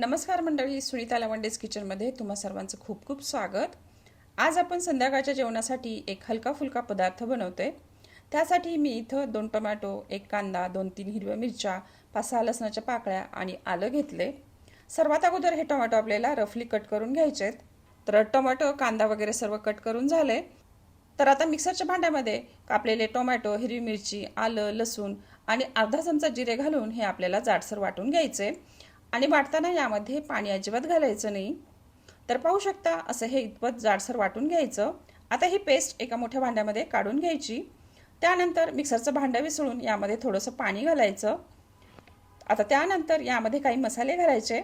नमस्कार मंडळी सुनीता लवंडेज किचनमध्ये तुम्हा सर्वांचं खूप खूप स्वागत. आज आपण संध्याकाळच्या जेवणासाठी एक हलका फुलका पदार्थ बनवतोय त्यासाठी मी इथं दोन टोमॅटो एक कांदा दोन तीन हिरव्या मिरच्या पाच सहा लसणाच्या पाकळ्या आणि आलं घेतले. सर्वात अगोदर हे टोमॅटो आपल्याला रफली कट करून घ्यायचे आहेत तर टोमॅटो कांदा वगैरे सर्व कट करून झाले. तर आता मिक्सरच्या भांड्यामध्ये कापलेले टोमॅटो हिरवी मिरची आलं लसूण आणि अर्धा चमचा जिरे घालून हे आपल्याला जाडसर वाटून घ्यायचे. आणि वाटताना यामध्ये पाणी अजिबात घालायचं नाही. तर पाहू शकता असं हे इतपत जाडसर वाटून घ्यायचं. आता ही पेस्ट एका मोठ्या भांड्यामध्ये काढून घ्यायची. त्यानंतर मिक्सरचं भांडं विसळून यामध्ये थोडंसं पाणी घालायचं. आता त्यानंतर यामध्ये काही मसाले घालायचे.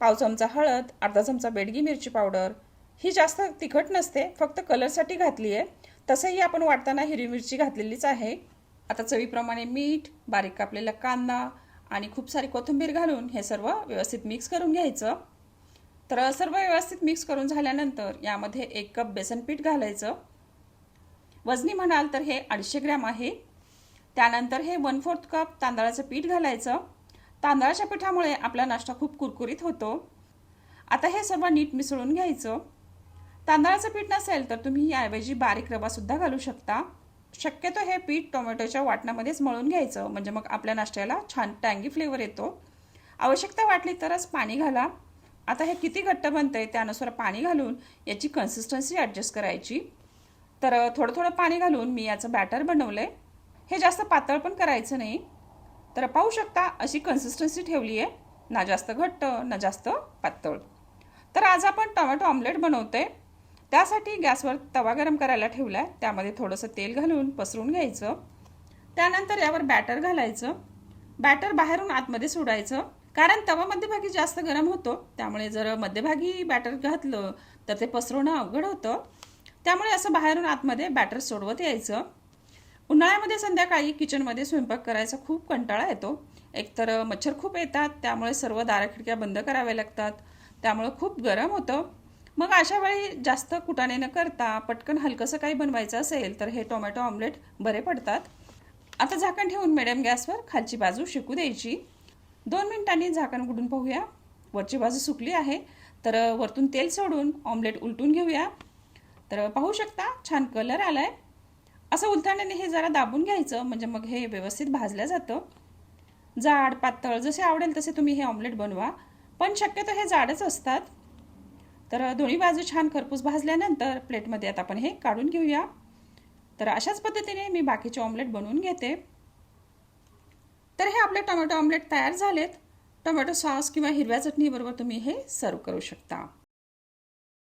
पाव चमचा हळद अर्धा चमचा बेडगी मिरची पावडर. ही जास्त तिखट नसते फक्त कलरसाठी घातली आहे तसंही आपण वाटताना हिरवी मिरची घातलेलीच आहे. आता चवीप्रमाणे मीठ बारीक कापलेला कांदा आणि खूप सारी कोथिंबीर घालून हे सर्व व्यवस्थित मिक्स करून घ्यायचं. तर सर्व व्यवस्थित मिक्स करून झाल्यानंतर यामध्ये एक कप बेसन पीठ घालायचं. वजनी म्हणाल तर हे अडीचशे ग्रॅम आहे. त्यानंतर हे वन फोर्थ कप तांदळाचं पीठ घालायचं. तांदळाच्या पिठामुळे आपला नाश्ता खूप कुरकुरीत होतो. आता हे सर्व नीट मिसळून घ्यायचं. तांदळाचं पीठ नसेल तर तुम्ही याऐवजी बारीक रवासुद्धा घालू शकता. शक्यतो हे पीठ टोमॅटोच्या वाटणामध्येच मळून घ्यायचं. म्हणजे मग आपल्या नाश्त्याला छान टँगी फ्लेवर येतो. आवश्यकता वाटली तरच पाणी घाला. आता हे किती घट्ट बनतंय त्यानुसार पाणी घालून याची कन्सिस्टन्सी ॲडजस्ट करायची. तर थोडं थोडं पाणी घालून मी याचं बॅटर बनवलं आहे हे जास्त पातळ पण करायचं नाही. तर पाहू शकता अशी कन्सिस्टन्सी ठेवली आहे. ना जास्त घट्ट ना जास्त पातळ. तर आज आपण टोमॅटो ऑमलेट बनवतो आहे त्यासाठी गॅसवर तवा गरम करायला ठेवला आहे त्यामध्ये थोडंसं तेल घालून पसरून घ्यायचं. त्यानंतर यावर बॅटर घालायचं. बॅटर बाहेरून आतमध्ये सोडायचं. कारण तवा मध्यभागी जास्त गरम होतो. त्यामुळे जर मध्यभागी बॅटर घातलं तर ते पसरवणं अवघड होतं. त्यामुळे असं बाहेरून आतमध्ये बॅटर सोडवत यायचं. उन्हाळ्यामध्ये संध्याकाळी किचनमध्ये स्वयंपाक करायचा खूप कंटाळा येतो. एकतर मच्छर खूप येतात त्यामुळे सर्व दारा खिडक्या बंद कराव्या लागतात. त्यामुळं खूप गरम होतं. मग अशा वेळी जास्त कुटाणे न करता पटकन हलकंसं काही बनवायचं असेल तर हे टोमॅटो ऑमलेट बरे पडतात. आता झाकण ठेवून मिडियम गॅसवर खालची बाजू शिकू द्यायची. दोन मिनिटांनी झाकण उघडून पाहूया. वरची बाजू सुकली आहे तर वरतून तेल सोडून ऑमलेट उलटून घेऊया. तर पाहू शकता छान कलर आला आहे असं उलथाण्याने हे जरा दाबून घ्यायचं म्हणजे मग हे व्यवस्थित भाजलं जातं. जाड पातळ जसे आवडेल तसे तुम्ही हे ऑमलेट बनवा. पण शक्यतो हे जाडच असतात. तर दोन्ही बाजू छान खरपूस भाजल्यानंतर प्लेटमध्ये आता आपण हे काढून घेऊया. तर अशाच पद्धतीने मी बाकीचे ऑमलेट बनवून घेते. तर हे आपले टोमॅटो ऑमलेट तयार झालेत. टोमॅटो सॉस किंवा हिरव्या चटणीबरोबर तुम्ही हे सर्व करू शकता.